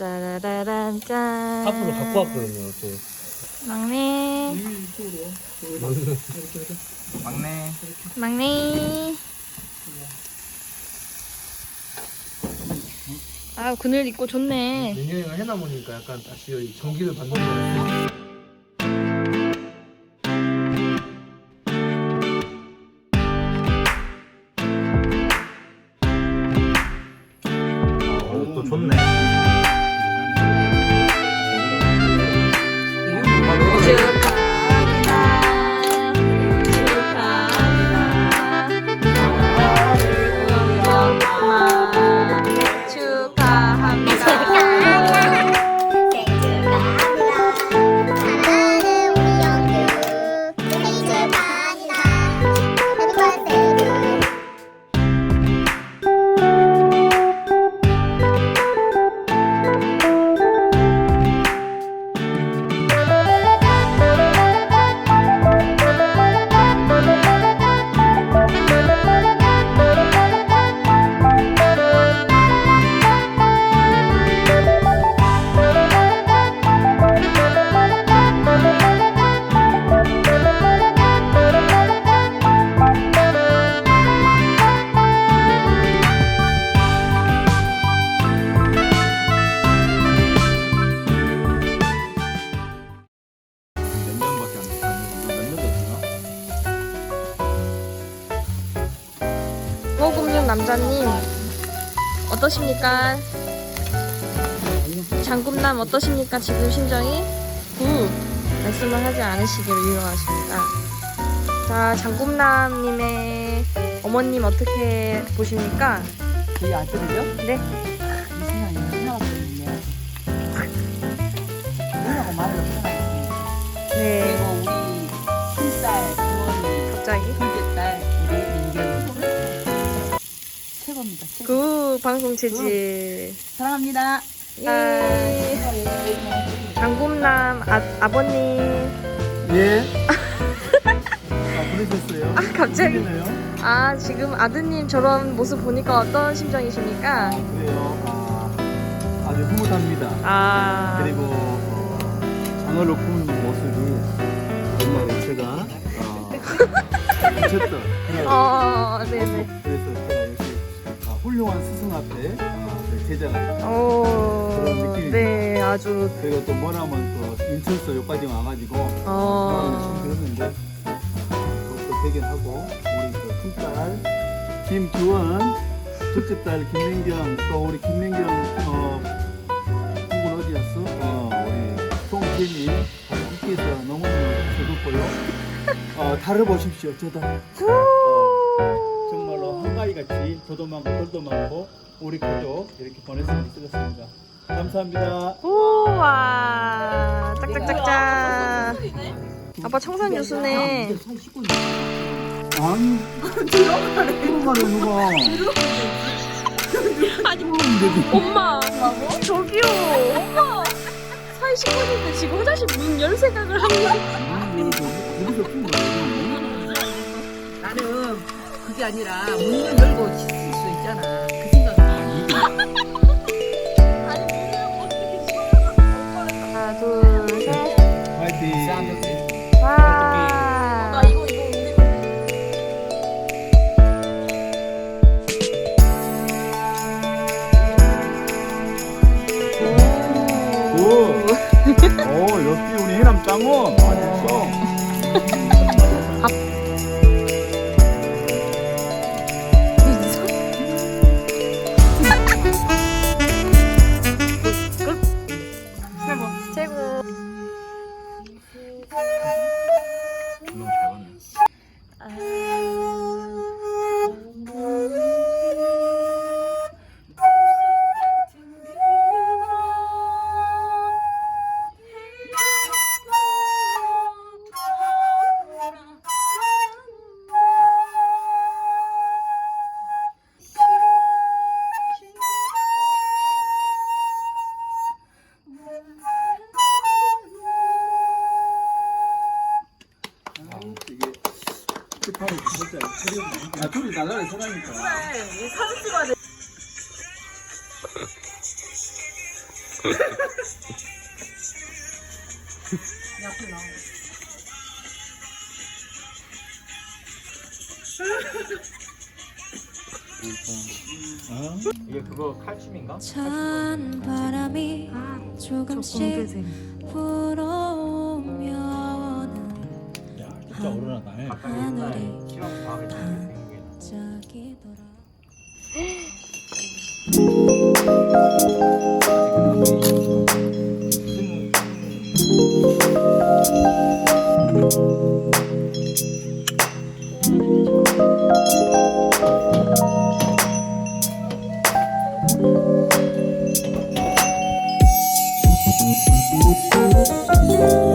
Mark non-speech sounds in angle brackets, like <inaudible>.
짜라라란 짠. 앞으로 갖고 왔거든요. 또. 막내. 막내. 막내. 아 그늘 입고 좋네. 내년에 해나 보니까 약간 다시 여기 전기를 받는 거 같아요. 어, 또 좋네. 남자님 어떠십니까? 장군남 어떠십니까? 지금 심정이? 굿 말씀을 하지 않으시기를 유명하십니다. 자 장군남님의 어머님 어떻게 보십니까? 저희 아들이요? 네. 이 세상에 하나밖에 없네. 누나가 말을 못하겠습니다. 네 최고입니다. 최고. 굿 방송 체질 사랑합니다. 예. 장군남 아, 아버님 예. <laughs> 아? 아 갑자기 네요 아 지금 아드님 저런 모습 보니까 어떤 심정이십니까? 그래요. 아, 아주 흐뭇합니다. 아 그리고 어, 장어를 구운 모습이 정말 제가 어, <laughs> 미쳤던 그런 어, 네네. 그래서 제가 아, 훌륭한 스승 앞에 아, 그 제자가 오, 그런 느낌이 네, 아주, 그리고 또 뭐라면 또 인천서 여기까지 와가지고 어, 들었는데 또 대견하고 우리 그 큰딸 김주원 둘째 딸 김민경 또 우리 김민경 어 누군 어디였어? 어 우리 송태미 함께해서 너무너무 즐겁고요. 어 달을 보십시오 어, 정말로 한가위 같이 저도 많고 돌도 많고 우리 가족 이렇게 보냈으면 쓰겠습니다 감사합니다 우와, 짝짝짝짝. 아빠 청산 유수네. 아니 말해 누가 아니, 엄마. 저기요. 엄마. 사이 식구인데 지금 화장실 문 열 생각을 하고. 게 아니라 문을 열고 씻을 수 있잖아. 그 생각. <laughs> 하나, 둘, 셋. 화이팅 와. 이거 이거 우리 오, 오 역시 우리 해남 짱원 맛있어 아 둘이 달라는 사람이니까 옆에 나와. 이게 그거 칼슘인가? 찬 바람이 조금씩 불어 진짜 오르나다 아까 옛날에 실험 과학을 생각이 나. 반짝이더라. 아